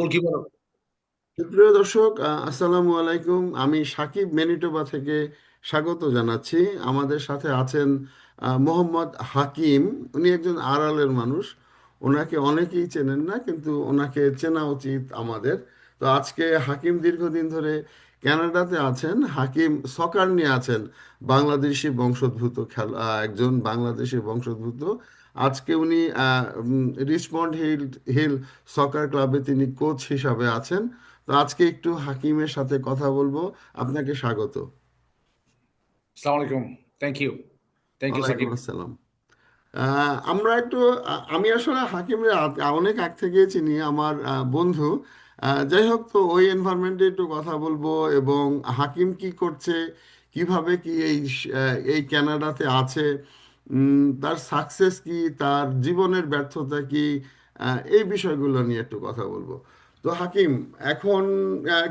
Goalkeeper সুপ্রিয় দর্শক আসসালামু আলাইকুম। আমি সাকিব ম্যানিটোবা থেকে স্বাগত জানাচ্ছি। আমাদের সাথে আছেন মোহাম্মদ হাকিম। উনি একজন আড়ালের মানুষ। ওনাকে অনেকেই চেনেন না, কিন্তু ওনাকে চেনা উচিত আমাদের। তো আজকে হাকিম দীর্ঘদিন ধরে কানাডাতে আছেন। হাকিম সকার নিয়ে আছেন। বাংলাদেশি বংশোদ্ভূত খেলা, একজন বাংলাদেশি বংশোদ্ভূত। আজকে উনি রিচমন্ড হিল হিল সকার ক্লাবে তিনি কোচ হিসাবে আছেন। তো আজকে একটু হাকিমের সাথে কথা বলব। আপনাকে স্বাগত। সালাম আলাইকুম। Thank you thank you Sakib. আসসালাম। আমরা একটু আমি আসলে হাকিমের অনেক আগ থেকে চিনি আমার বন্ধু। যাই হোক তো ওই এনভায়রনমেন্টে একটু কথা বলব এবং হাকিম কি করছে কীভাবে কি এই এই কানাডাতে আছে তার সাকসেস কি তার জীবনের ব্যর্থতা কি এই বিষয়গুলো নিয়ে একটু কথা বলব। তো হাকিম এখন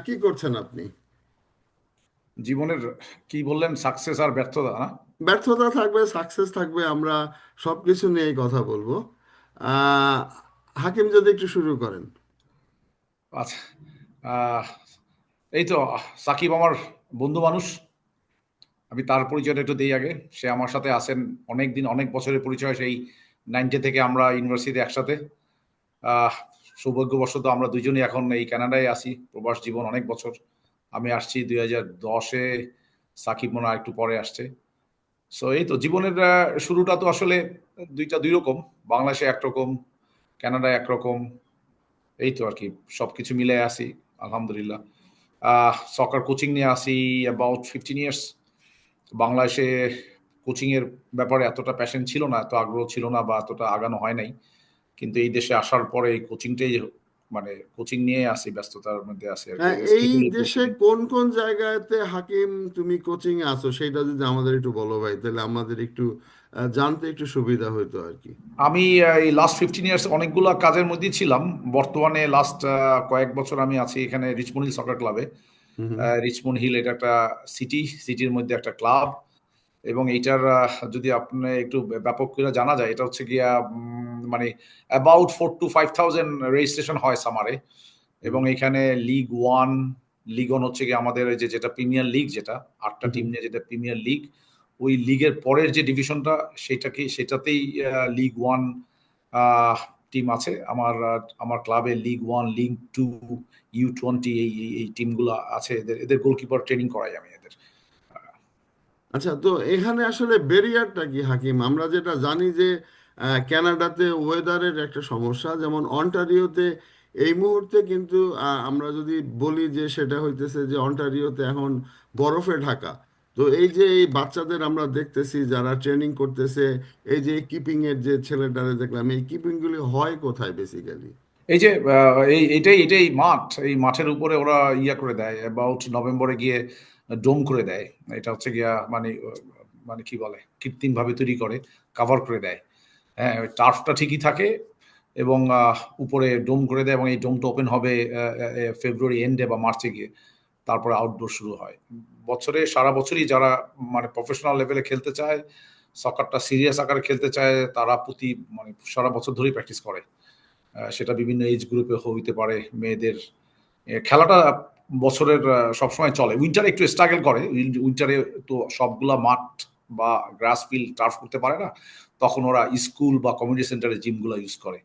কি করছেন আপনি? জীবনের কি বললেন সাকসেস আর ব্যর্থতা না? ব্যর্থতা থাকবে সাকসেস থাকবে আমরা সব কিছু নিয়েই কথা বলব। আহ, হাকিম যদি একটু শুরু করেন। আচ্ছা এই তো সাকিব আমার বন্ধু মানুষ। আমি তার পরিচয়টা একটু দিই আগে। সে আমার সাথে আসেন অনেক দিন অনেক বছরের পরিচয় সেই নাইনটি থেকে আমরা ইউনিভার্সিটিতে একসাথে। সৌভাগ্যবশত আমরা দুজনই এখন এই কানাডায় আছি। প্রবাস জীবন অনেক বছর। আমি আসছি দুই হাজার দশে। সাকিব মোনা একটু পরে আসছে। সো এই তো জীবনের শুরুটা তো আসলে দুইটা দুই রকম। বাংলাদেশে একরকম কানাডায় একরকম এই তো আর কি সব কিছু মিলে আসি আলহামদুলিল্লাহ। সকার কোচিং নিয়ে আসি অ্যাবাউট ফিফটিন ইয়ার্স বাংলাদেশে কোচিং এর ব্যাপারে এতটা প্যাশন ছিল না এত আগ্রহ ছিল না বা এতটা আগানো হয় নাই। কিন্তু এই দেশে আসার পরে এই কোচিংটাই মানে কোচিং নিয়ে আসি ব্যস্ততার মধ্যে আসি আর হ্যাঁ, এই দেশে কোন কোন জায়গাতে হাকিম তুমি কোচিং এ আছো সেটা যদি আমাদের একটু বলো ভাই তাহলে আমাদের একটু জানতে একটু সুবিধা হতো আর কি। আমি এই লাস্ট ফিফটিন ইয়ার্স অনেকগুলো কাজের মধ্যেই ছিলাম। বর্তমানে লাস্ট কয়েক বছর আমি আছি এখানে রিচমন্ড হিল সকার ক্লাবে। রিচমন্ড হিল এটা একটা সিটি সিটির মধ্যে একটা ক্লাব এবং এইটার যদি আপনি একটু ব্যাপক করে জানা যায় এটা হচ্ছে গিয়া মানে about four to five thousand registration হয় সামারে এবং এখানে লিগ ওয়ান লিগ ওয়ান হচ্ছে গিয়ে আমাদের যে যেটা প্রিমিয়ার লিগ যেটা আটটা টিম নিয়ে যেটা প্রিমিয়ার লিগ ওই লিগের পরের যে ডিভিশনটা সেটাকে সেটাতেই লিগ ওয়ান টিম আছে। আমার আমার ক্লাবে league one league two U twenty এই, এই- টিমগুলো আছে। এদের এদের গোলকিপার ট্রেনিং করাই আমি এদের। আচ্ছা তো এখানে আসলে ব্যারিয়ারটা কি, হাকিম? আমরা যেটা জানি যে ক্যানাডাতে ওয়েদারের একটা সমস্যা। যেমন অন্টারিওতে এই মুহূর্তে কিন্তু আমরা যদি বলি যে, সেটা হইতেছে যে অন্টারিওতে এখন বরফে ঢাকা। তো এই যে এই বাচ্চাদের আমরা দেখতেছি, যারা ট্রেনিং করতেছে, এই যে কিপিং এর যে ছেলেটারে দেখলাম, এই কিপিং গুলি হয় কোথায় বেসিক্যালি এই যে এই এটাই এটাই মাঠ। এই মাঠের উপরে ওরা ইয়া করে দেয় অ্যাবাউট নভেম্বরে গিয়ে ডোম করে দেয়। এটা হচ্ছে গিয়া মানে মানে কি বলে কৃত্রিম ভাবে তৈরি করে কাভার করে দেয়। হ্যাঁ ওই টার্ফটা ঠিকই থাকে এবং উপরে ডোম করে দেয় এবং এই ডোমটা ওপেন হবে ফেব্রুয়ারি এন্ডে বা মার্চে গিয়ে তারপরে আউটডোর শুরু হয়। বছরে, সারা বছরই যারা মানে প্রফেশনাল লেভেলে খেলতে চায় সকারটা সিরিয়াস আকারে খেলতে চায়, তারা প্রতি মানে সারা বছর ধরেই প্র্যাকটিস করে। সেটা বিভিন্ন এজ গ্রুপে হইতে পারে, মেয়েদের। খেলাটা বছরের সবসময় চলে। উইন্টারে একটু স্ট্রাগল করে। উইন্টারে তো সবগুলা মাঠ বা গ্রাস ফিল্ড টার্ফ করতে পারে না। তখন ওরা স্কুল বা কমিউনিটি সেন্টারে জিমগুলো ইউজ করে।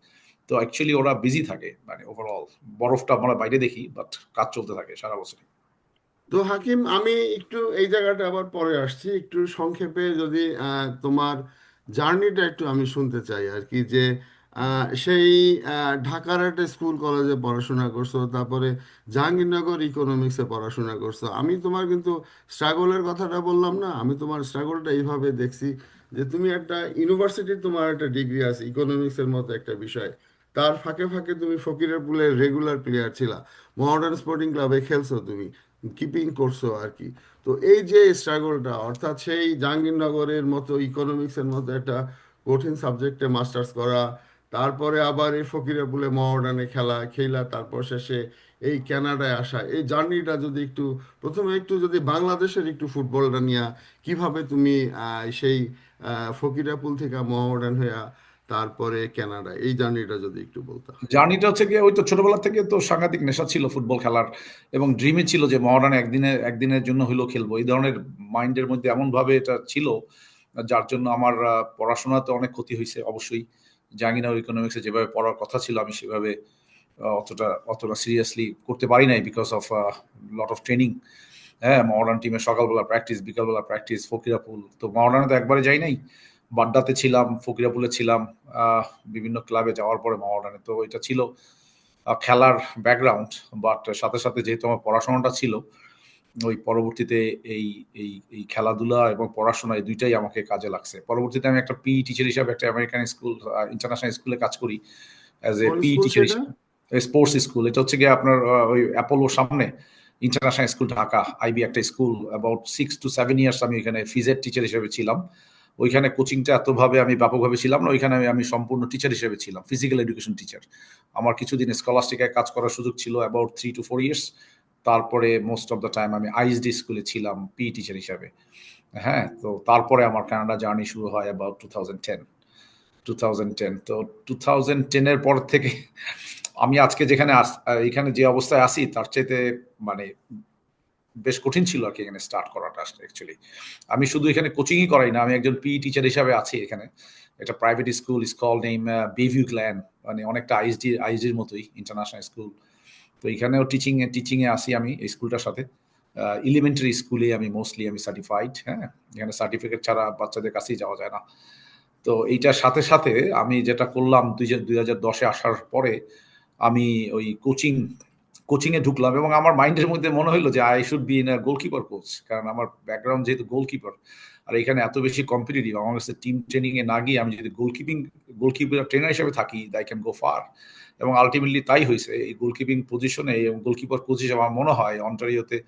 তো অ্যাকচুয়ালি ওরা বিজি থাকে মানে ওভারঅল বরফটা আমরা বাইরে দেখি বাট কাজ চলতে থাকে সারা বছর তো হাকিম, আমি একটু এই জায়গাটা আবার পরে আসছি। একটু সংক্ষেপে যদি তোমার জার্নিটা একটু আমি শুনতে চাই আর কি যে সেই ঢাকার একটা স্কুল, কলেজে পড়াশোনা করছ, তারপরে জাহাঙ্গীরনগর ইকোনমিক্সে পড়াশোনা করছ। আমি তোমার কিন্তু স্ট্রাগলের কথাটা বললাম না, আমি তোমার স্ট্রাগলটা এইভাবে দেখছি যে, তুমি একটা ইউনিভার্সিটির তোমার একটা ডিগ্রি আছে ইকোনমিক্সের মতো একটা বিষয়। তার ফাঁকে ফাঁকে তুমি ফকিরের পুলের রেগুলার প্লেয়ার ছিলা। মডার্ন স্পোর্টিং ক্লাবে খেলছো তুমি। কিপিং করছ আর কি তো এই যে স্ট্রাগলটা অর্থাৎ সেই জাহাঙ্গীরনগরের মতো ইকোনমিক্সের মতো একটা কঠিন সাবজেক্টে মাস্টার্স করা, তারপরে আবার এই ফকিরাপুলে মহামেডানে খেলা খেলা, তারপর শেষে এই ক্যানাডায় আসা, এই জার্নিটা যদি একটু, প্রথমে একটু যদি বাংলাদেশের একটু ফুটবলটা নিয়ে, কীভাবে তুমি সেই ফকিরাপুল থেকে মহামেডান হইয়া তারপরে কানাডা, এই জার্নিটা যদি একটু বলতা জার্নিটা হচ্ছে গিয়ে, ওই তো ছোটবেলা থেকে তো সাংঘাতিক নেশা ছিল ফুটবল খেলার এবং ড্রিমে ছিল যে মহারানে একদিনে, একদিনের জন্য হলেও খেলব। এই ধরনের মাইন্ডের মধ্যে এমন ভাবে এটা ছিল, যার জন্য আমার পড়াশোনাতে অনেক ক্ষতি হয়েছে অবশ্যই। জাহাঙ্গীরনগর ইকোনমিক্সে যেভাবে পড়ার কথা ছিল, আমি সেভাবে অতটা অতটা সিরিয়াসলি করতে পারি নাই because of lot of training হ্যাঁ মহারান টিমের সকালবেলা প্র্যাকটিস বিকালবেলা প্র্যাকটিস ফকিরাপুল। তো মহারানে তো একবারে যাই নাই। বাড্ডাতে ছিলাম ফকিরাপুলে ছিলাম বিভিন্ন ক্লাবে যাওয়ার পরে মহারানে তো এটা ছিল খেলার ব্যাকগ্রাউন্ড বাট সাথে সাথে যেহেতু আমার পড়াশোনাটা ছিল ওই পরবর্তীতে এই এই এই খেলাধুলা এবং পড়াশোনা এই দুইটাই আমাকে কাজে লাগছে। পরবর্তীতে আমি একটা পি টিচার হিসাবে একটা আমেরিকান স্কুল ইন্টারন্যাশনাল স্কুলে কাজ করি অ্যাজ এ পি টিচার হিসাবে স্পোর্টস স্কুল এটা হচ্ছে গিয়ে আপনার ওই অ্যাপোলোর সামনে ইন্টারন্যাশনাল স্কুল ঢাকা আইবি একটা school about six to seven years আমি এখানে ফিজের টিচার হিসেবে ছিলাম। ওইখানে কোচিংটা এতভাবে আমি ব্যাপকভাবে ছিলাম না, ওইখানে আমি আমি সম্পূর্ণ টিচার হিসেবে ছিলাম ফিজিক্যাল এডুকেশন টিচার আমার কিছুদিন স্কলাস্টিকায় কাজ করার সুযোগ ছিল about three to four years তারপরে মোস্ট অফ দ্য টাইম আমি আইএসডি স্কুলে ছিলাম পি টিচার হিসাবে। হ্যাঁ তো তারপরে আমার কানাডা জার্নি শুরু হয় about two thousand ten two thousand ten তো টু থাউজেন্ড টেনের পর থেকে আমি আজকে যেখানে এখানে যে অবস্থায় আসি, তার চাইতে মানে বেশ কঠিন ছিল আর কি এখানে স্টার্ট করাটা অ্যাকচুয়ালি আমি শুধু এখানে কোচিংই করাই না, আমি একজন পি টিচার হিসাবে আছি এখানে। এটা private school school name Bayview Glen মানে অনেকটা আইএসডি আইএসডির মতোই ইন্টারন্যাশনাল স্কুল তো এখানেও টিচিং টিচিংয়ে টিচিং আসি আমি এই স্কুলটার সাথে। এলিমেন্টারি স্কুলে আমি মোস্টলি আমি সার্টিফাইড হ্যাঁ? এখানে সার্টিফিকেট ছাড়া বাচ্চাদের কাছেই যাওয়া যায় না। তো এইটার সাথে সাথে আমি যেটা করলাম, দুই দুই হাজার দশে আসার পরে আমি ওই কোচিং কোচিং এ ঢুকলাম এবং আমার মাইন্ডের মধ্যে মনে হলো যে I should be in a goalkeeper coach কারণ আমার ব্যাকগ্রাউন্ড যেহেতু গোলকিপার আর এখানে এত বেশি কম্পিটিটিভ আমার কাছে টিম ট্রেনিং এ না গিয়ে আমি যদি গোলকিপিং গোলকিপার ট্রেনার হিসেবে থাকি আই ক্যান গো ফার এবং আলটিমেটলি তাই হয়েছে এই গোলকিপিং পজিশনে এবং গোলকিপার কোচ হিসেবে আমার মনে হয় অন্টারিওতে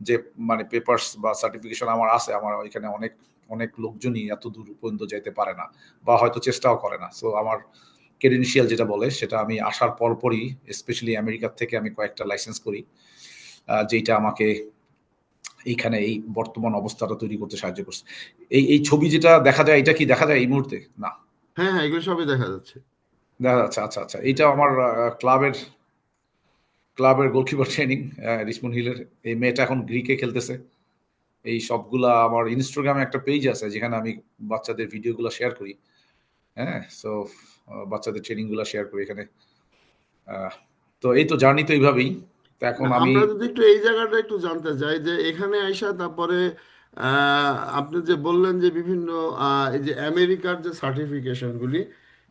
যে মানে পেপার্স বা সার্টিফিকেশন আমার আছে, আমার এখানে অনেক অনেক লোকজনই এত দূর পর্যন্ত যেতে পারে না বা হয়তো চেষ্টাও করে না। সো আমার ক্রেডেনশিয়াল যেটা বলে সেটা আমি আসার পরপরই স্পেশালি আমেরিকার থেকে আমি কয়েকটা লাইসেন্স করি যেটা আমাকে এইখানে এই বর্তমান অবস্থাটা তৈরি করতে সাহায্য করছে। এই এই ছবি যেটা দেখা যায় এটা কি দেখা যায় এই মুহূর্তে? না। হ্যাঁ হ্যাঁ এগুলো সবই দেখা যাচ্ছে। দেখা যাচ্ছে আচ্ছা আচ্ছা এইটা আমার ক্লাবের ক্লাবের গোলকিপার ট্রেনিং রিসমন হিলের এই মেয়েটা এখন গ্রিকে খেলতেছে। এই সবগুলা আমার ইনস্টাগ্রামে একটা পেজ আছে যেখানে আমি বাচ্চাদের ভিডিওগুলো শেয়ার করি। হ্যাঁ সো বাচ্চাদের ট্রেনিংগুলা শেয়ার করি এখানে। তো এই তো জার্নি তো এইভাবেই। তো এখন আমি যদি একটু এই জায়গাটা একটু জানতে চাই যে এখানে আইসা তারপরে আপনি যে বললেন যে বিভিন্ন এই যে আমেরিকার যে সার্টিফিকেশনগুলি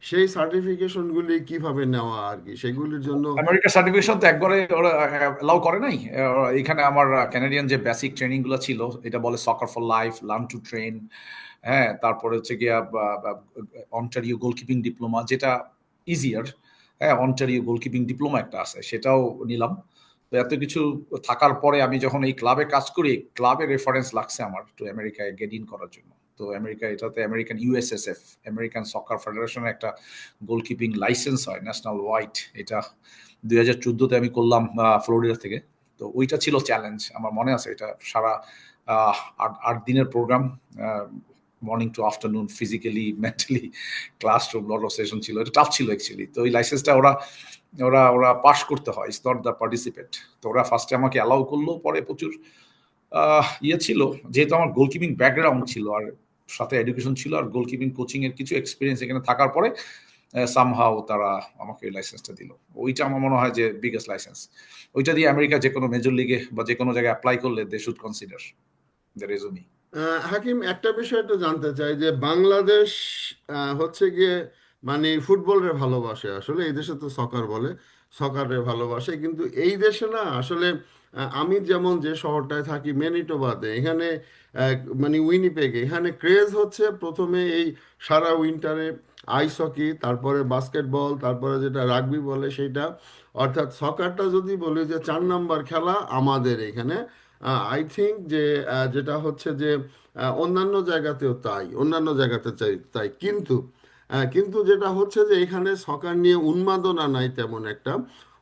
সেই সার্টিফিকেশনগুলি কীভাবে নেওয়া আর কি? সেগুলির জন্য আমেরিকার সার্টিফিকেশন তো একবারে ওরা অ্যালাউ করে নাই। এখানে আমার ক্যানাডিয়ান যে বেসিক ট্রেনিংগুলো ছিল এটা বলে soccer for life learn to train হ্যাঁ তারপরে হচ্ছে গিয়া অন্টারিও গোলকিপিং ডিপ্লোমা যেটা ইজিয়ার হ্যাঁ অন্টারিও গোলকিপিং ডিপ্লোমা একটা আছে, সেটাও নিলাম। তো এত কিছু থাকার পরে আমি যখন এই ক্লাবে কাজ করি ক্লাবে রেফারেন্স লাগছে আমার তো আমেরিকায় গেট ইন করার জন্য। তো আমেরিকা এটাতে আমেরিকান ইউএসএসএফ আমেরিকান সকার ফেডারেশনের একটা গোলকিপিং লাইসেন্স হয় ন্যাশনাল হোয়াইট এটা দুই হাজার চোদ্দোতে আমি করলাম ফ্লোরিডা থেকে। তো ওইটা ছিল চ্যালেঞ্জ আমার মনে আছে এটা সারা আট আট দিনের programme morning to afternoon physically mentally classroom lot of session ছিল, এটা টাফ ছিল অ্যাকচুয়ালি তো ওই লাইসেন্সটা ওরা ওরা ওরা পাস করতে হয় ইটস নট দ্য পার্টিসিপেট তো ওরা ফার্স্টে আমাকে অ্যালাউ করল, পরে প্রচুর ইয়ে ছিল, যেহেতু আমার গোলকিপিং ব্যাকগ্রাউন্ড ছিল আর সাথে এডুকেশন ছিল আর গোলকিপিং কোচিং এর কিছু এক্সপিরিয়েন্স এখানে থাকার পরে সামহাও তারা আমাকে ওই লাইসেন্সটা দিল। ওইটা আমার মনে হয় যে বিগেস্ট লাইসেন্স ওইটা দিয়ে আমেরিকা যে কোনো মেজর লিগে বা যে কোনো জায়গায় অ্যাপ্লাই করলে they should consider the resume Hakim, একটা বিষয় তো জানতে চাই যে বাংলাদেশ হচ্ছে গিয়ে মানে ফুটবলের ভালোবাসে। আসলে এই দেশে তো সকার বলে সকারে ভালোবাসে। কিন্তু এই দেশে না, আসলে আমি যেমন যে শহরটায় থাকি ম্যানিটোবাতে এখানে মানে উইনিপেগে এখানে ক্রেজ হচ্ছে প্রথমে এই সারা উইন্টারে আইস হকি তারপরে বাস্কেটবল তারপরে যেটা রাগবি বলে সেটা। অর্থাৎ সকারটা যদি বলি যে চার নাম্বার খেলা আমাদের এখানে। আই থিঙ্ক যে যেটা হচ্ছে যে অন্যান্য জায়গাতেও তাই, অন্যান্য জায়গাতে চাই, তাই। কিন্তু কিন্তু যেটা হচ্ছে যে, এখানে সকার নিয়ে উন্মাদনা নাই তেমন একটা।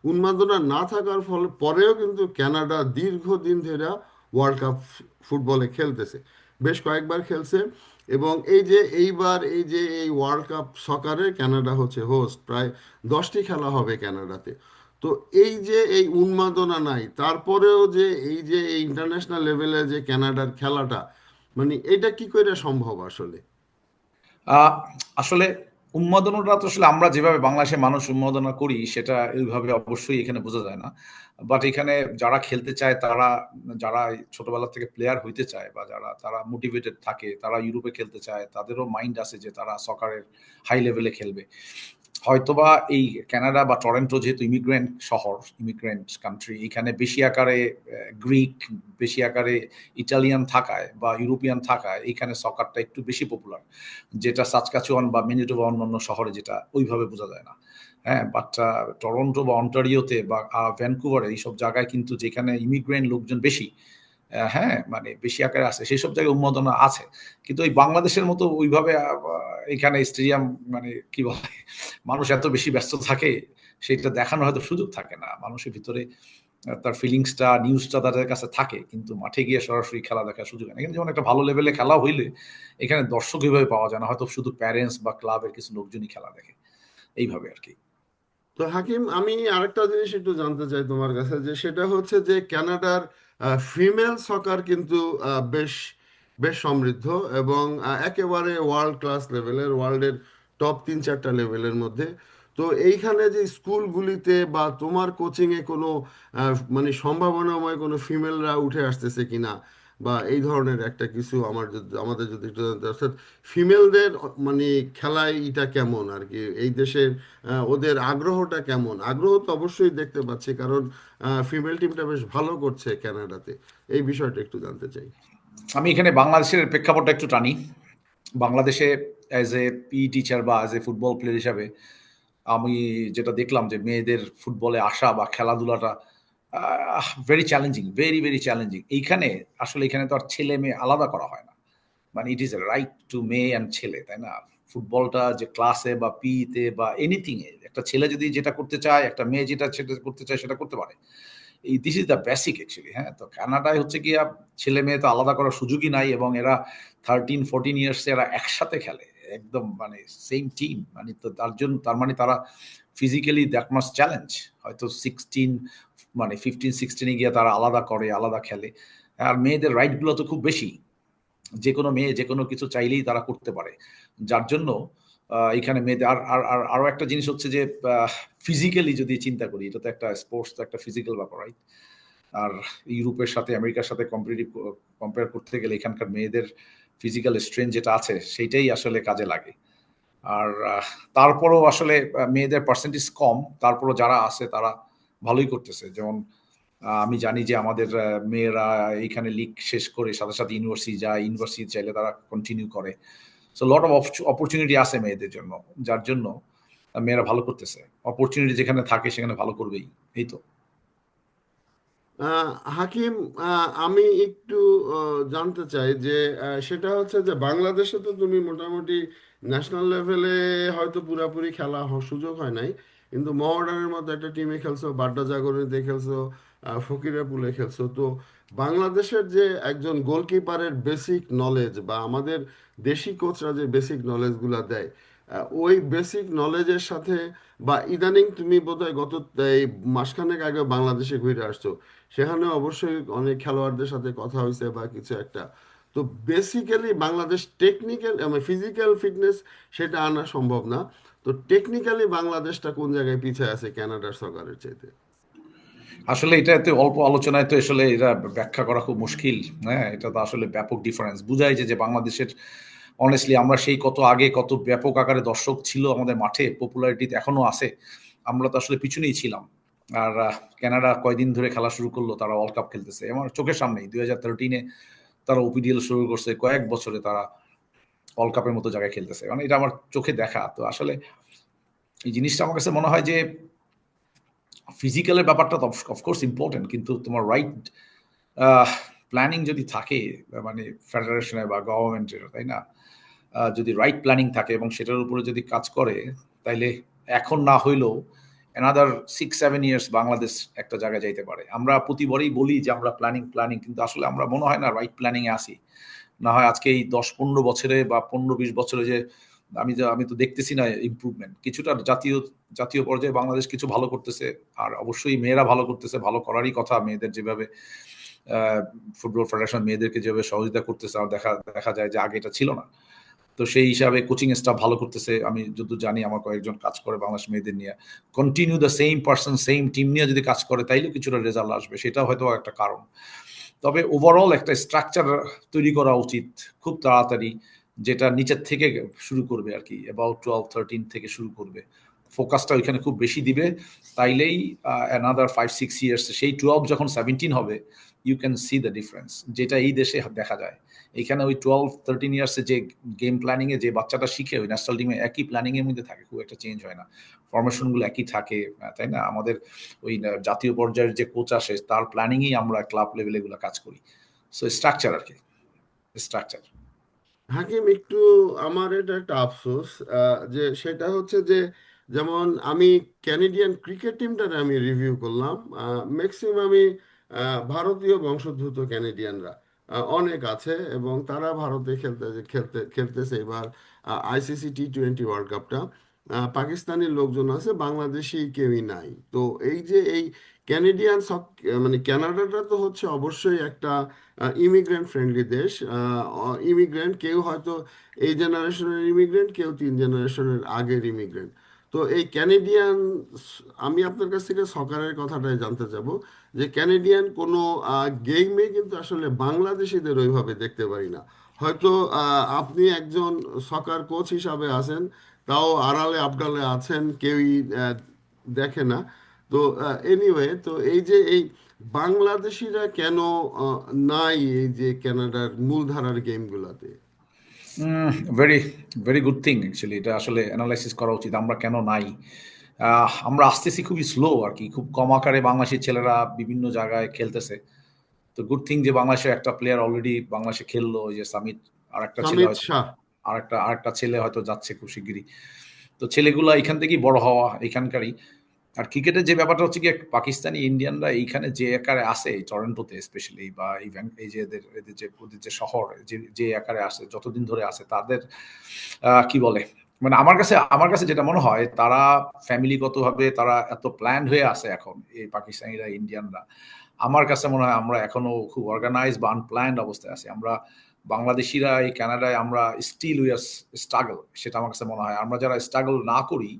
উন্মাদনা না থাকার ফলে, পরেও কিন্তু কানাডা দীর্ঘদিন ধরে ওয়ার্ল্ড কাপ ফুটবলে খেলতেছে। বেশ কয়েকবার খেলছে এবং এই যে, এইবার এই যে, এই ওয়ার্ল্ড কাপ সকারে ক্যানাডা হচ্ছে হোস্ট প্রায় দশটি খেলা হবে কানাডাতে। তো এই যে এই উন্মাদনা নাই, তারপরেও যে এই যে এই ইন্টারন্যাশনাল লেভেলে যে কানাডার খেলাটা মানে এটা কি করে সম্ভব আসলে? আসলে উন্মাদনাটা তো আসলে আমরা যেভাবে বাংলাদেশের মানুষ উন্মাদনা করি, সেটা এইভাবে অবশ্যই এখানে বোঝা যায় না। বাট এখানে যারা খেলতে চায়, তারা, যারা ছোটবেলা থেকে প্লেয়ার হইতে চায় বা যারা, তারা মোটিভেটেড থাকে, তারা ইউরোপে খেলতে চায়, তাদেরও মাইন্ড আছে যে তারা সকারের হাই লেভেলে খেলবে। হয়তোবা এই কানাডা বা টরেন্টো যেহেতু ইমিগ্রেন্ট শহর ইমিগ্রেন্ট কান্ট্রি এখানে বেশি আকারে গ্রিক বেশি আকারে ইটালিয়ান থাকায় বা ইউরোপিয়ান থাকায়, এখানে সকারটা একটু বেশি পপুলার যেটা সাচকাচুয়ান বা মিনিটো বা অন্যান্য শহরে যেটা ওইভাবে বোঝা যায় না। হ্যাঁ বাট টরন্টো বা অন্টারিওতে বা ভ্যানকুভারে এইসব জায়গায় কিন্তু যেখানে ইমিগ্রেন্ট লোকজন বেশি হ্যাঁ মানে বেশি আকারে আছে। সেই সব জায়গায় উন্মাদনা আছে। কিন্তু ওই বাংলাদেশের মতো ওইভাবে এখানে স্টেডিয়াম মানে কি বলে, মানুষ এত বেশি ব্যস্ত থাকে, সেটা দেখানোর হয়তো সুযোগ থাকে না। মানুষের ভিতরে তার ফিলিংসটা, নিউজটা তাদের কাছে থাকে, কিন্তু মাঠে গিয়ে সরাসরি খেলা দেখার সুযোগ না এখানে যেমন একটা ভালো লেভেলে খেলা হইলে, এখানে দর্শক এইভাবে পাওয়া যায় না। হয়তো শুধু প্যারেন্টস বা ক্লাবের কিছু লোকজনই খেলা দেখে। এইভাবে আর কি তো হাকিম, আমি আরেকটা জিনিস একটু জানতে চাই তোমার কাছে, যে সেটা হচ্ছে যে কানাডার ফিমেল সকার কিন্তু বেশ বেশ সমৃদ্ধ এবং একেবারে ওয়ার্ল্ড ক্লাস লেভেলের ওয়ার্ল্ডের টপ তিন চারটা লেভেলের মধ্যে। তো এইখানে যে স্কুলগুলিতে বা তোমার কোচিংয়ে কোনো মানে সম্ভাবনাময় কোনো ফিমেলরা উঠে আসতেছে কিনা বা এই ধরনের একটা কিছু আমার যদি, আমাদের যদি একটু জানতে অর্থাৎ ফিমেলদের মানে খেলায় এটা কেমন আর কি? এই দেশের ওদের আগ্রহটা কেমন? আগ্রহ তো অবশ্যই দেখতে পাচ্ছি, কারণ ফিমেল টিমটা বেশ ভালো করছে কানাডাতে এই বিষয়টা একটু জানতে চাই। আমি এখানে বাংলাদেশের প্রেক্ষাপটটা একটু টানি। বাংলাদেশে অ্যাজ এ পি টিচার বা অ্যাজ এ ফুটবল প্লেয়ার হিসাবে আমি যেটা দেখলাম যে মেয়েদের ফুটবলে আসা বা খেলাধুলাটা very challenging very very challenging এইখানে, আসলে এখানে তো আর ছেলে মেয়ে আলাদা করা হয় না। মানে it is a right to মেয়ে অ্যান্ড ছেলে, তাই না? ফুটবলটা যে ক্লাসে বা পিতে বা এনিথিংয়ে একটা ছেলে যদি যেটা করতে চায়, একটা মেয়ে যেটা সেটা করতে চায়, সেটা করতে পারে। এই this is the basic actually হ্যাঁ? তো কানাডায় হচ্ছে কি ছেলে মেয়ে তো আলাদা করার সুযোগই নাই এবং এরা থার্টিন ফোরটিন ইয়ার্সে এরা একসাথে খেলে, একদম মানে সেম টিম মানে তো তার জন্য, তার মানে তারা ফিজিক্যালি দ্যাট মাস চ্যালেঞ্জ হয়তো সিক্সটিন মানে ফিফটিন সিক্সটিনে গিয়ে তারা আলাদা করে, আলাদা খেলে। আর মেয়েদের রাইটগুলো তো খুব বেশি। যে কোনো মেয়ে, যে কোনো কিছু চাইলেই তারা করতে পারে। যার জন্য এখানে মেয়েদের, আর আর আর, আরও একটা জিনিস হচ্ছে যে ফিজিক্যালি যদি চিন্তা করি, এটা তো একটা স্পোর্টস তো একটা ফিজিক্যাল ব্যাপার রাইট আর ইউরোপের সাথে, আমেরিকার সাথে কম্পিটিটিভ কম্পেয়ার করতে গেলে এখানকার মেয়েদের ফিজিক্যাল স্ট্রেংথ যেটা আছে, সেইটাই আসলে কাজে লাগে। আর তারপরও আসলে মেয়েদের পার্সেন্টেজ কম। তারপরও যারা আছে, তারা ভালোই করতেছে। যেমন আমি জানি যে আমাদের মেয়েরা এইখানে লিগ শেষ করে সাথে সাথে ইউনিভার্সিটি যায় ইউনিভার্সিটি চাইলে তারা কন্টিনিউ করে। সো লট অফ অপরচুনিটি আছে মেয়েদের জন্য, যার জন্য মেয়েরা ভালো করতেছে। অপরচুনিটি যেখানে থাকে সেখানে ভালো করবেই, এই তো। হাকিম আমি একটু জানতে চাই যে সেটা হচ্ছে যে বাংলাদেশে তো তুমি মোটামুটি ন্যাশনাল লেভেলে হয়তো পুরাপুরি খেলা সুযোগ হয় নাই। কিন্তু মহডানের মতো একটা টিমে খেলছো বাড্ডা জাগরণীতে খেলছো আহ, ফকিরাপুলে খেলছো। তো বাংলাদেশের যে একজন গোলকিপারের বেসিক নলেজ বা আমাদের দেশি কোচরা যে বেসিক নলেজগুলো দেয় ওই বেসিক নলেজের সাথে বা ইদানিং তুমি বোধহয় গত এই মাসখানেক আগে বাংলাদেশে ঘুরে আসছো সেখানে অবশ্যই অনেক খেলোয়াড়দের সাথে কথা হয়েছে বা কিছু একটা। তো বেসিক্যালি বাংলাদেশ টেকনিক্যাল মানে ফিজিক্যাল ফিটনেস সেটা আনা সম্ভব না। তো টেকনিক্যালি বাংলাদেশটা কোন জায়গায় পিছিয়ে আছে কানাডার সরকারের চাইতে? আসলে এটা এতে অল্প আলোচনায় তো আসলে এটা ব্যাখ্যা করা খুব মুশকিল হ্যাঁ? এটা তো আসলে ব্যাপক ডিফারেন্স বুঝাই যে বাংলাদেশের অনেস্টলি আমরা সেই কত আগে কত ব্যাপক আকারে দর্শক ছিল আমাদের মাঠে পপুলারিটি এখনও আছে। আমরা তো আসলে পিছনেই ছিলাম। আর ক্যানাডা কয়দিন ধরে খেলা শুরু করল, তারা ওয়ার্ল্ড কাপ খেলতেছে। আমার চোখের সামনেই দুই হাজার থার্টিনে তারা ওপিডিএল শুরু করছে, কয়েক বছরে তারা ওয়ার্ল্ড কাপের মতো জায়গায় খেলতেছে। মানে এটা আমার চোখে দেখা। তো আসলে এই জিনিসটা আমার কাছে মনে হয় যে ফিজিক্যালের ব্যাপারটা তো অফকোর্স ইম্পর্টেন্ট কিন্তু তোমার রাইট প্ল্যানিং যদি থাকে মানে ফেডারেশনে বা গভর্নমেন্টের তাই না? যদি রাইট প্ল্যানিং থাকে এবং সেটার উপরে যদি কাজ করে, তাইলে এখন না হইলেও another six seven years Bangladesh একটা জায়গায় যাইতে পারে। আমরা প্রতিবারই বলি যে আমরা প্ল্যানিং প্ল্যানিং কিন্তু আসলে আমরা মনে হয় না রাইট প্ল্যানিংয়ে আসি না হয় আজকে এই দশ, পনেরো বছরে বা পনেরো, বিশ বছরে যে আমি যা, আমি তো দেখতেছি না ইমপ্রুভমেন্ট কিছুটা জাতীয় জাতীয় পর্যায়ে বাংলাদেশ কিছু ভালো করতেছে, আর অবশ্যই মেয়েরা ভালো করতেছে, ভালো করারই কথা মেয়েদের যেভাবে ফুটবল ফেডারেশন মেয়েদেরকে যেভাবে সহযোগিতা করতেছে, আর দেখা দেখা যায় যে আগে এটা ছিল না। তো সেই হিসাবে কোচিং স্টাফ ভালো করতেছে। আমি যত জানি আমার কয়েকজন কাজ করে বাংলাদেশ মেয়েদের নিয়ে। Continue the same person same team নিয়ে যদি কাজ করে তাইলেও কিছুটা রেজাল্ট আসবে। সেটা হয়তো একটা কারণ। তবে ওভারঅল একটা স্ট্রাকচার তৈরি করা উচিত, খুব তাড়াতাড়ি। যেটা নিচের থেকে শুরু করবে আর কি অ্যাবাউট টুয়েলভ থার্টিন থেকে শুরু করবে। ফোকাসটা ওইখানে খুব বেশি দিবে। তাইলেই অ্যানাদার ফাইভ সিক্স ইয়ার্স সেই টুয়েলভ যখন সেভেন্টিন হবে you can see the difference যেটা এই দেশে দেখা যায়। এখানে ওই টুয়েলভ থার্টিন ইয়ার্সে যে গেম প্ল্যানিংয়ে যে বাচ্চাটা শিখে, ওই ন্যাশনাল টিমে একই প্ল্যানিংয়ের মধ্যে থাকে, খুব একটা চেঞ্জ হয় না। ফরমেশনগুলো একই থাকে তাই না? আমাদের ওই জাতীয় পর্যায়ের যে কোচ আসে, তার প্ল্যানিংয়েই আমরা ক্লাব লেভেলে এগুলো কাজ করি। সো স্ট্রাকচার আর কি। স্ট্রাকচার হাকিম, একটু আমার এটা একটা আফসোস যে সেটা হচ্ছে যে যেমন আমি ক্যানেডিয়ান ক্রিকেট টিমটা আমি রিভিউ করলাম ম্যাক্সিমাম আমি ভারতীয় বংশোদ্ভূত ক্যানেডিয়ানরা অনেক আছে এবং তারা ভারতে খেলতে খেলতে, খেলতেছে এবার আইসিসি টি টোয়েন্টি ওয়ার্ল্ড কাপটা পাকিস্তানি লোকজন আছে বাংলাদেশি কেউই নাই। তো এই যে এই ক্যানেডিয়ান সব মানে ক্যানাডাটা তো হচ্ছে অবশ্যই একটা ইমিগ্রেন্ট ফ্রেন্ডলি দেশ। ইমিগ্রেন্ট কেউ হয়তো এই জেনারেশনের ইমিগ্রেন্ট কেউ তিন জেনারেশনের আগের ইমিগ্রেন্ট তো এই ক্যানেডিয়ান আমি আপনার কাছ থেকে সকারের কথাটাই জানতে চাবো যে ক্যানেডিয়ান কোনো গেমে কিন্তু আসলে বাংলাদেশিদের ওইভাবে দেখতে পারি না। হয়তো আপনি একজন সকার কোচ হিসাবে আছেন তাও আড়ালে আবডালে আছেন কেউই দেখে না। তো এনিওয়ে তো এই যে এই বাংলাদেশিরা কেন নাই এই যে কানাডার মূলধারার গেমগুলোতে? Very very good thing actually এটা আসলে অ্যানালাইসিস করা উচিত আমরা কেন নাই? আমরা আসতেছি খুবই স্লো আর কি খুব কম আকারে বাংলাদেশের ছেলেরা বিভিন্ন জায়গায় খেলতেছে। তো গুড থিং যে বাংলাদেশের একটা প্লেয়ার অলরেডি বাংলাদেশে খেললো ওই যে সামিত আর একটা ছেলে আর একটা আর একটা ছেলে হয়তো যাচ্ছে খুব শিগগিরই। তো ছেলেগুলো এখান থেকেই বড় হওয়া এখানকারই। আর ক্রিকেটের যে ব্যাপারটা হচ্ছে কি পাকিস্তানি ইন্ডিয়ানরা এইখানে যে আকারে আসে, টরেন্টোতে স্পেশালি বা এই এই যে এদের এদের যে, ওদের যে শহর, যে যে আকারে আসে, যতদিন ধরে আসে, তাদের কি বলে? মানে আমার কাছে আমার কাছে যেটা মনে হয়, তারা ফ্যামিলিগতভাবে তারা এত প্ল্যান হয়ে আসে এখন, এই পাকিস্তানিরা, ইন্ডিয়ানরা। আমার কাছে মনে হয় আমরা এখনও খুব অর্গানাইজ বা আনপ্ল্যান্ড অবস্থায় আছি। আমরা বাংলাদেশিরা এই কানাডায় আমরা স্টিল উই আর স্ট্রাগল সেটা আমার কাছে মনে হয়। আমরা যারা স্ট্রাগল না করি,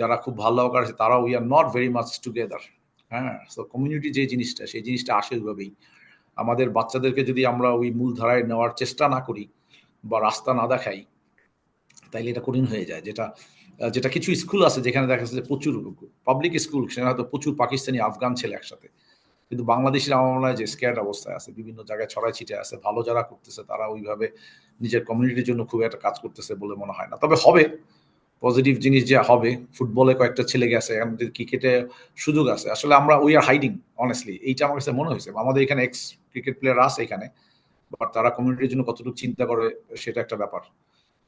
যারা খুব ভালো লাগার আছে তারা we are not very much together হ্যাঁ সো কমিউনিটি যে জিনিসটা, সেই জিনিসটা আসে ওইভাবেই। আমাদের বাচ্চাদেরকে যদি আমরা ওই মূল ধারায় নেওয়ার চেষ্টা না করি বা রাস্তা না দেখাই, তাইলে এটা কঠিন হয়ে যায়। যেটা যেটা কিছু স্কুল আছে যেখানে দেখা যাচ্ছে প্রচুর পাবলিক স্কুল সেখানে হয়তো প্রচুর পাকিস্তানি, আফগান ছেলে একসাথে। কিন্তু বাংলাদেশের আমার মনে হয় যে স্ক্যাড অবস্থায় আছে, বিভিন্ন জায়গায় ছড়াই ছিটে আছে, ভালো যারা করতেছে তারা ওইভাবে নিজের কমিউনিটির জন্য খুব একটা কাজ করতেছে বলে মনে হয় না। তবে হবে পজিটিভ জিনিস যে হবে ফুটবলে কয়েকটা ছেলে গেছে, আমাদের ক্রিকেটে সুযোগ আছে। আসলে আমরা উই আর হাইডিং অনেস্টলি এইটা আমার কাছে মনে হয়েছে। আমাদের এখানে এক্স ক্রিকেট প্লেয়ার আছে এখানে বাট তারা কমিউনিটির জন্য কতটুকু চিন্তা করে, সেটা একটা ব্যাপার।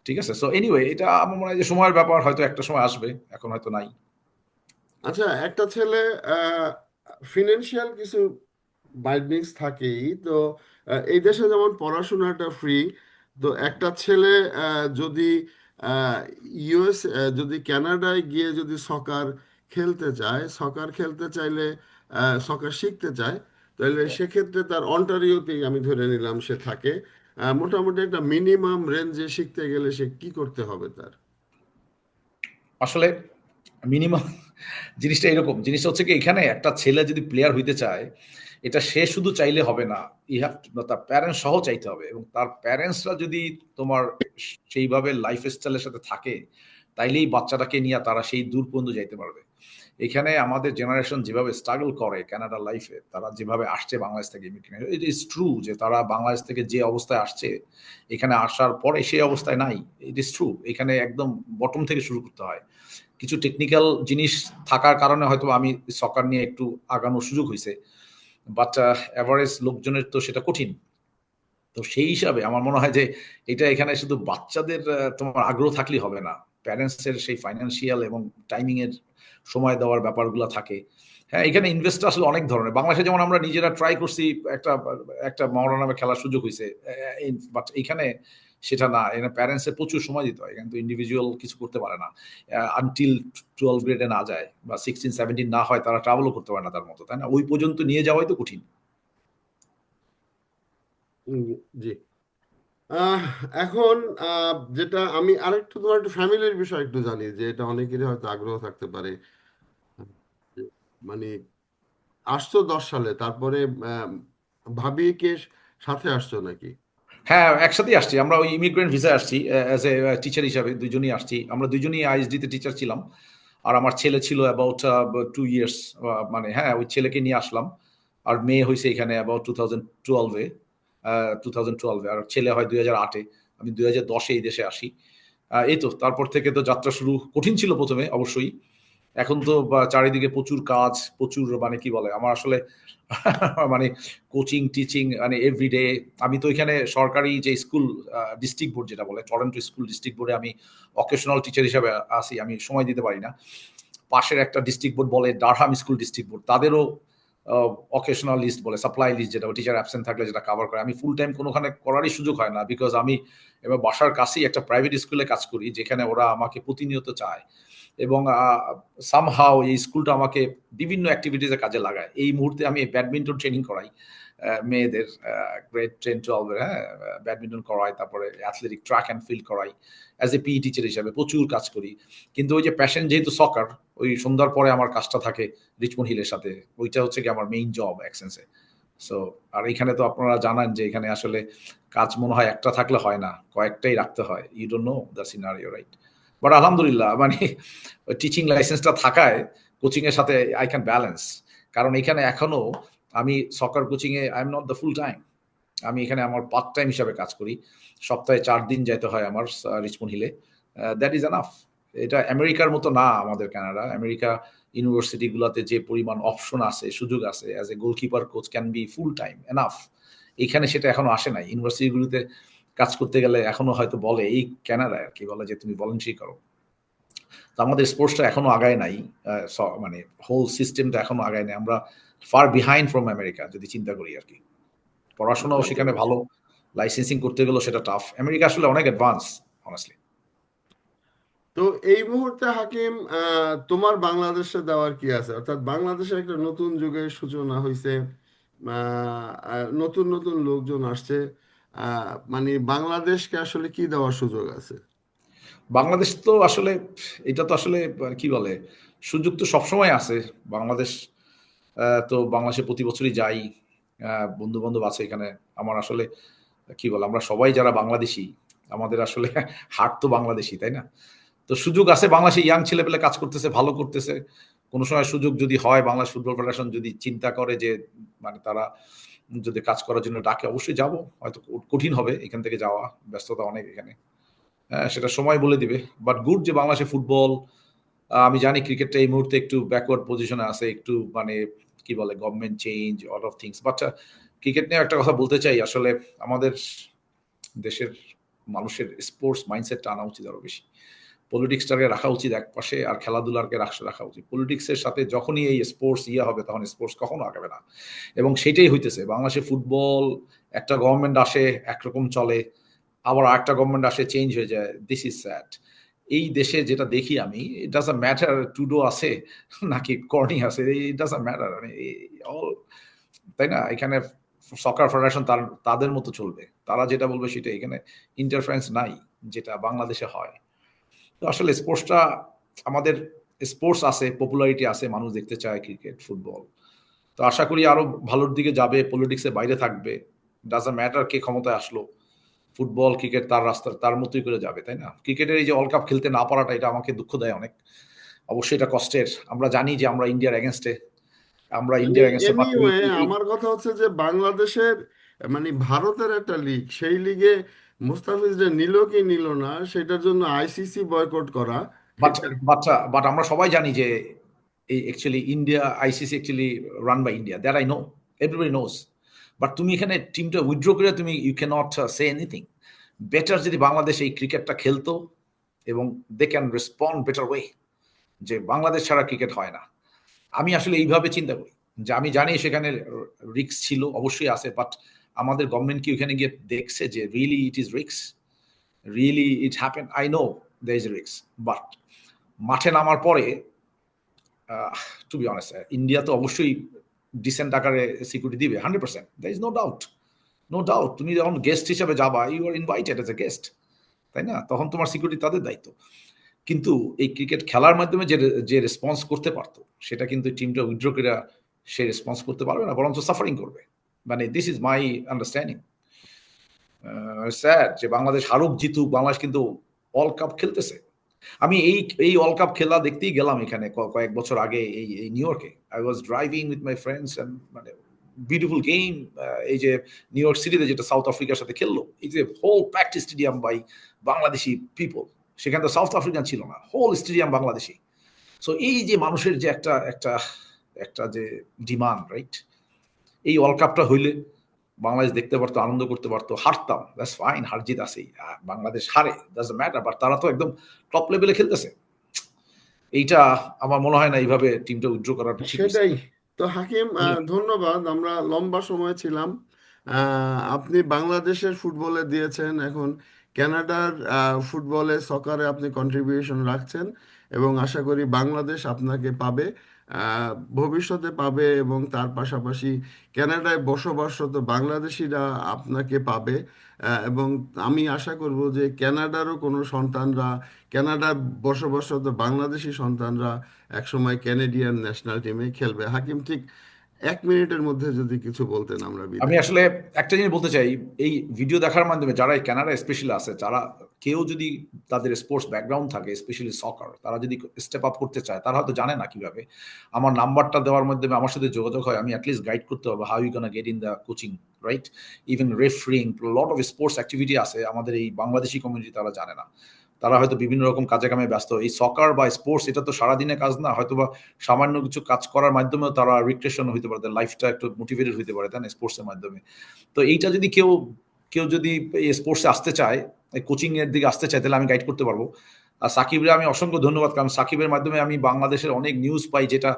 ঠিক আছে? সো এনিওয়ে এটা আমার মনে হয় যে সময়ের ব্যাপার, হয়তো একটা সময় আসবে, এখন হয়তো নাই। আচ্ছা একটা ছেলে ফিনান্সিয়াল কিছু বাইন্ডিংস থাকেই। তো এই দেশে যেমন পড়াশোনাটা ফ্রি তো একটা ছেলে যদি ইউএস যদি কানাডায় গিয়ে যদি সকার খেলতে চায় সকার খেলতে চাইলে সকার শিখতে চায় তাহলে সেক্ষেত্রে তার অন্টারিওতেই আমি ধরে নিলাম সে থাকে। মোটামুটি একটা মিনিমাম রেঞ্জে শিখতে গেলে সে কি করতে হবে তার? আসলে মিনিমাম জিনিসটা এরকম। জিনিসটা হচ্ছে কি, এখানে একটা ছেলে যদি প্লেয়ার হইতে চায়, এটা সে শুধু চাইলে হবে না, ইহা তার প্যারেন্টস সহ চাইতে হবে। এবং তার প্যারেন্টসরা যদি তোমার সেইভাবে লাইফ স্টাইলের সাথে থাকে, তাইলেই বাচ্চাটাকে নিয়ে তারা সেই দূর পর্যন্ত যাইতে পারবে। এখানে আমাদের জেনারেশন যেভাবে স্ট্রাগল করে কানাডা লাইফে তারা যেভাবে আসছে বাংলাদেশ থেকে ইট ইজ ট্রু যে তারা বাংলাদেশ থেকে যে অবস্থায় আসছে, এখানে আসার পরে সেই অবস্থায় নাই। ইট ইজ ট্রু এখানে একদম বটম থেকে শুরু করতে হয়। কিছু টেকনিক্যাল জিনিস থাকার কারণে হয়তো আমি সকার নিয়ে একটু আগানোর সুযোগ হয়েছে বাট অ্যাভারেজ লোকজনের তো সেটা কঠিন। তো সেই হিসাবে আমার মনে হয় যে এটা এখানে শুধু বাচ্চাদের তোমার আগ্রহ থাকলেই হবে না। প্যারেন্টসের সেই ফাইন্যান্সিয়াল এবং টাইমিংয়ের সময় দেওয়ার ব্যাপারগুলো থাকে। হ্যাঁ এখানে ইনভেস্ট আসলে অনেক ধরনের। বাংলাদেশে যেমন আমরা নিজেরা ট্রাই করছি, একটা একটা মহড়া নামে খেলার সুযোগ হয়েছে বাট এখানে সেটা না এখানে প্যারেন্টসের প্রচুর সময় দিতে হয় কিন্তু ইন্ডিভিজুয়াল কিছু করতে পারে না। আনটিল টুয়েলভ গ্রেডে না যায় বা সিক্সটিন সেভেন্টিন না হয় তারা ট্রাভেলও করতে পারে না তার মতো তাই না? ওই পর্যন্ত নিয়ে যাওয়াই তো কঠিন। জি। এখন যেটা আমি আরেকটু তোমার একটু ফ্যামিলির বিষয় একটু জানি যে এটা অনেকেরই হয়তো আগ্রহ থাকতে পারে। মানে আসছো দশ সালে তারপরে আহ, ভাবিকে সাথে আসছো নাকি? হ্যাঁ একসাথেই আসছি। আমরা ওই ইমিগ্রেন্ট ভিসায় আসছি অ্যাজ এ টিচার হিসাবে দুজনই আসছি। আমরা দুজনই আইএসডিতে টিচার ছিলাম। আর আমার ছেলে ছিল অ্যাবাউট টু ইয়ার্স মানে হ্যাঁ ওই ছেলেকে নিয়ে আসলাম। আর মেয়ে হয়েছে এখানে অ্যাবাউট টু থাউজেন্ড টুয়েলভে টু থাউজেন্ড টুয়েলভে আর ছেলে হয় দুই হাজার আটে। আমি দুই হাজার দশে এই দেশে আসি। এই তো, তারপর থেকে তো যাত্রা শুরু কঠিন ছিল প্রথমে, অবশ্যই। এখন তো চারিদিকে প্রচুর কাজ, প্রচুর মানে কি বলে, আমার আসলে মানে কোচিং টিচিং মানে এভরিডে আমি তো এখানে সরকারি যে স্কুল ডিস্ট্রিক্ট বোর্ড যেটা বলে টরন্টো স্কুল ডিস্ট্রিক্ট বোর্ডে আমি অকেশনাল টিচার হিসাবে আসি, আমি সময় দিতে পারি না। পাশের একটা ডিস্ট্রিক্ট বোর্ড বলে ডারহাম স্কুল ডিস্ট্রিক্ট বোর্ড তাদেরও অকেশনাল লিস্ট বলে সাপ্লাই লিস্ট যেটা টিচার অ্যাবসেন্ট থাকলে যেটা কভার করে। আমি ফুল টাইম কোনোখানে করারই সুযোগ হয় না বিকজ আমি এবার বাসার কাছেই একটা প্রাইভেট স্কুলে কাজ করি, যেখানে ওরা আমাকে প্রতিনিয়ত চায়। এবং সামহাও এই স্কুলটা আমাকে বিভিন্ন অ্যাক্টিভিটিসে কাজে লাগায়। এই মুহূর্তে আমি ব্যাডমিন্টন ট্রেনিং করাই। মেয়েদের গ্রেড টেন টুয়েলভের হ্যাঁ ব্যাডমিন্টন করাই তারপরে অ্যাথলেটিক ট্র্যাক অ্যান্ড ফিল্ড করাই অ্যাজ এ পিই টিচার হিসাবে প্রচুর কাজ করি। কিন্তু ওই যে প্যাশন যেহেতু সকার ওই সন্ধ্যার পরে আমার কাজটা থাকে রিচমন্ড হিলের সাথে। ওইটা হচ্ছে কি আমার মেইন জব অ্যাক্সেন্সে সো আর এখানে তো আপনারা জানান যে এখানে আসলে কাজ মনে হয় একটা থাকলে হয় না, কয়েকটাই রাখতে হয়। You don't know the scenario right but আলহামদুলিল্লাহ মানে টিচিং লাইসেন্সটা থাকায় কোচিংয়ের সাথে আই ক্যান ব্যালেন্স কারণ এখানে এখনও আমি soccer coaching A I am not the full time আমি এখানে আমার পার্ট টাইম হিসাবে কাজ করি। সপ্তাহে চার দিন যেতে হয় আমার রিচমন্ড হিলে দ্যাট ইজ এনাফ এটা আমেরিকার মতো না আমাদের কানাডা। আমেরিকা ইউনিভার্সিটিগুলোতে যে পরিমাণ অপশন আছে, সুযোগ আছে as a goalkeeper coach can be full time enough এখানে সেটা এখনও আসে নাই। ইউনিভার্সিটিগুলিতে কাজ করতে গেলে এখনও হয়তো বলে, এই ক্যানাডায় আর কি, বলে যে তুমি ভলেন্টারি করো। তো আমাদের স্পোর্টসটা এখনও আগায় নাই। মানে হোল সিস্টেমটা এখনও আগায় নাই। আমরা ফার বিহাইন্ড ফ্রম আমেরিকা যদি চিন্তা করি আর কি। পড়াশোনাও সেখানে ভালো লাইসেন্সিং করতে গেলেও সেটা টাফ আমেরিকা আসলে অনেক অ্যাডভান্স অনেস্টলি তো এই মুহূর্তে হাকিম তোমার বাংলাদেশে দেওয়ার কি আছে? অর্থাৎ বাংলাদেশে একটা নতুন যুগের সূচনা হয়েছে নতুন নতুন লোকজন আসছে মানে বাংলাদেশকে আসলে কি দেওয়ার সুযোগ আছে? বাংলাদেশ তো আসলে এটা তো আসলে কি বলে সুযোগ তো সবসময় আছে। বাংলাদেশ তো বাংলাদেশে প্রতি বছরই যাই। বন্ধু বান্ধব আছে এখানে। আমার আসলে কি বল আমরা সবাই যারা বাংলাদেশি আমাদের আসলে হাট তো বাংলাদেশি তাই না? তো সুযোগ আছে বাংলাদেশে ইয়াং ছেলেপেলে কাজ করতেছে ভালো করতেছে। কোনো সময় সুযোগ যদি হয় বাংলাদেশ ফুটবল ফেডারেশন যদি চিন্তা করে যে মানে তারা যদি কাজ করার জন্য ডাকে অবশ্যই যাব। হয়তো কঠিন হবে এখান থেকে যাওয়া ব্যস্ততা অনেক এখানে। হ্যাঁ, সেটা সময় বলে দিবে। বাট গুড যে বাংলাদেশে ফুটবল আমি জানি ক্রিকেটটা এই মুহূর্তে একটু ব্যাকওয়ার্ড পজিশনে আছে একটু মানে কি বলে government change all of things but cricket নিয়ে একটা কথা বলতে চাই, আসলে আমাদের দেশের মানুষের স্পোর্টস মাইন্ডসেটটা আনা উচিত আরও বেশি। পলিটিক্সটাকে রাখা উচিত এক পাশে আর খেলাধুলাকে রাখা রাখা উচিত। পলিটিক্সের সাথে যখনই এই স্পোর্টস ইয়ে হবে, তখন স্পোর্টস কখনো আগাবে না। এবং সেটাই হইতেছে, বাংলাদেশে ফুটবল একটা গভর্নমেন্ট আসে, একরকম চলে, আবার একটা গভর্নমেন্ট আসে চেঞ্জ হয়ে যায়। দিস ইজ স্যাড এই দেশে যেটা দেখি আমি ইট ডাজ ম্যাটার টুডো আছে নাকি কর্নি আছে ইট ডাজ ম্যাটার মানে তাই না? এখানে সকার ফেডারেশন তার, তাদের মতো চলবে। তারা যেটা বলবে সেটা এখানে ইন্টারফারেন্স নাই, যেটা বাংলাদেশে হয়। তো আসলে স্পোর্টসটা আমাদের স্পোর্টস আছে পপুলারিটি আছে, মানুষ দেখতে চায় ক্রিকেট ফুটবল তো আশা করি আরও ভালোর দিকে যাবে পলিটিক্সের বাইরে থাকবে। ডাজ আ ম্যাটার কে ক্ষমতায় আসলো। ফুটবল ক্রিকেট তার রাস্তা তার মতোই করে যাবে তাই না? ক্রিকেটের এই যে ওয়ার্ল্ড কাপ খেলতে না পারাটা এটা আমাকে দুঃখ দেয় অনেক। অবশ্যই এটা কষ্টের। আমরা জানি যে আমরা ইন্ডিয়ার এগেনস্টে আমরা ইন্ডিয়ার এগেনস্টে আমার কথা হচ্ছে যে বাংলাদেশের মানে ভারতের একটা লিগ সেই লিগে মুস্তাফিজরা নিল কি নিল না সেটার জন্য আইসিসি বয়কট করা। বাচ্চা বাট বাট আমরা সবাই জানি যে এই actually India ICC actually run by India that I know everybody knows but তুমি এখানে টিমটা উইথড্র করে তুমি you can not say anything better যদি বাংলাদেশ এই ক্রিকেটটা খেলতো এবং they can respond better way যে বাংলাদেশ ছাড়া ক্রিকেট হয় না। আমি আসলে এইভাবে চিন্তা করি, যে আমি জানি সেখানে রিক্স ছিল, অবশ্যই আছে বাট আমাদের গভর্নমেন্ট কি ওখানে গিয়ে দেখছে যে really it is risks really it happen I know the is risks but মাঠে নামার পরে টু বি অনেস্ট ইন্ডিয়া তো অবশ্যই ডিসেন্ট আকারে সিকিউরিটি দিবে hundred percent there is no doubt no doubt তুমি যখন গেস্ট হিসাবে যাবা you are invited as a guest তাই না? তখন তোমার সিকিউরিটি তাদের দায়িত্ব। কিন্তু এই ক্রিকেট খেলার মাধ্যমে যে যে রেসপন্স করতে পারতো, সেটা কিন্তু টিমটা উইথড্র করে সে রেসপন্স করতে পারবে না, বরঞ্চ সাফারিং করবে। মানে this is my understanding sir, যে বাংলাদেশ হারুক জিতুক, বাংলাদেশ কিন্তু ওয়ার্ল্ড কাপ খেলতেছে। আমি এই এই ওয়ার্ল্ড কাপ খেলা দেখতেই গেলাম এখানে কয়েক বছর আগে এই এই নিউ ইয়র্কে I was driving with my friends মানে বিউটিফুল গেম এই যে নিউ ইয়র্ক সিটিতে যেটা সাউথ আফ্রিকার সাথে খেললো এই যে whole practice stadium by Bangladeshi people সেখানে তো সাউথ আফ্রিকান ছিল না হোল স্টেডিয়াম বাংলাদেশি সো এই যে মানুষের যে একটা একটা একটা যে ডিমান্ড রাইট এই ওয়ার্ল্ড কাপটা হইলে বাংলাদেশ দেখতে পারতো আনন্দ করতে পারতো হারতাম দ্যাটস ফাইন হার জিত আহ, বাংলাদেশ হারে দ্যাটস ম্যাটার বাট তারা তো একদম টপ লেভেলে খেলতেছে। এইটা আমার মনে হয় না এইভাবে টিমটা উইথড্র করাটা সেটাই। তো হাকিম ধন্যবাদ আমরা লম্বা সময় ছিলাম। আপনি বাংলাদেশের ফুটবলে দিয়েছেন এখন কানাডার আহ, ফুটবলে সকারে আপনি কন্ট্রিবিউশন রাখছেন এবং আশা করি বাংলাদেশ আপনাকে পাবে ভবিষ্যতে পাবে এবং তার পাশাপাশি কানাডায় বসবাসরত বাংলাদেশিরা আপনাকে পাবে। এবং আমি আশা করব যে ক্যানাডারও কোনো সন্তানরা কানাডার বসবাসরত বাংলাদেশি সন্তানরা একসময় ক্যানেডিয়ান ন্যাশনাল টিমে খেলবে। হাকিম, ঠিক এক মিনিটের মধ্যে যদি কিছু বলতেন আমরা আমি আসলে একটা জিনিস বলতে চাই, এই ভিডিও দেখার মাধ্যমে যারা কানাডা স্পেশালি আছে, যারা কেউ যদি তাদের স্পোর্টস ব্যাকগ্রাউন্ড থাকে স্পেশালি সকার তারা যদি স্টেপ আপ করতে চায়, তারা হয়তো জানে না কীভাবে। আমার নাম্বারটা দেওয়ার মাধ্যমে আমার সাথে যোগাযোগ হয়, আমি অ্যাটলিস্ট গাইড করতে হবে how you gonna get in the coaching right even refereeing lot of sports activity আছে, আমাদের এই বাংলাদেশি কমিউনিটি তারা জানে না। তারা হয়তো বিভিন্ন রকম কাজে কামে ব্যস্ত। এই সকার বা স্পোর্টস এটা তো সারাদিনের কাজ না হয়তো বা সামান্য কিছু কাজ করার মাধ্যমেও তারা রিক্রেশন হইতে পারে লাইফটা একটু মোটিভেটেড হইতে পারে, তাই না স্পোর্টসের মাধ্যমে? তো এইটা যদি কেউ কেউ যদি এই স্পোর্টসে আসতে চায় কোচিং এর দিকে আসতে চায়, তাহলে আমি গাইড করতে পারব। আর সাকিবরে আমি অসংখ্য ধন্যবাদ, কারণ সাকিবের মাধ্যমে আমি বাংলাদেশের অনেক নিউজ পাই যেটা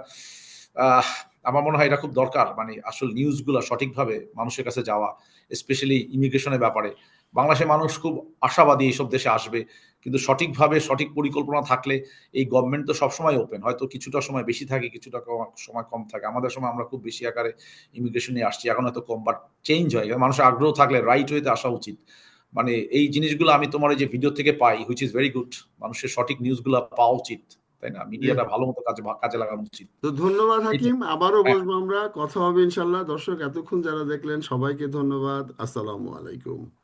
আমার মনে হয় এটা খুব দরকার মানে আসল নিউজগুলো সঠিকভাবে মানুষের কাছে যাওয়া স্পেশালি ইমিগ্রেশনের ব্যাপারে। বাংলাদেশের মানুষ খুব আশাবাদী এইসব দেশে আসবে। কিন্তু সঠিকভাবে সঠিক পরিকল্পনা থাকলে এই গভর্নমেন্ট তো সবসময় ওপেন হয়তো কিছুটা সময় বেশি থাকে কিছুটা সময় কম থাকে। আমাদের সময় আমরা খুব বেশি আকারে ইমিগ্রেশন নিয়ে আসছি এখন হয়তো কম বাট চেঞ্জ হয়। মানুষের আগ্রহ থাকলে রাইট ওয়েতে আসা উচিত। মানে এই জিনিসগুলো আমি তোমার যে ভিডিও থেকে পাই হুইচ ইজ ভেরি গুড মানুষের সঠিক নিউজগুলো পাওয়া উচিত তাই না? মিডিয়াটা ভালো মতো কাজে কাজে লাগানো উচিত। তো ধন্যবাদ হাকিম। আবারও হ্যাঁ। বসবো আমরা কথা হবে ইনশাল্লাহ। দর্শক এতক্ষণ যারা দেখলেন সবাইকে ধন্যবাদ। আসসালামু আলাইকুম।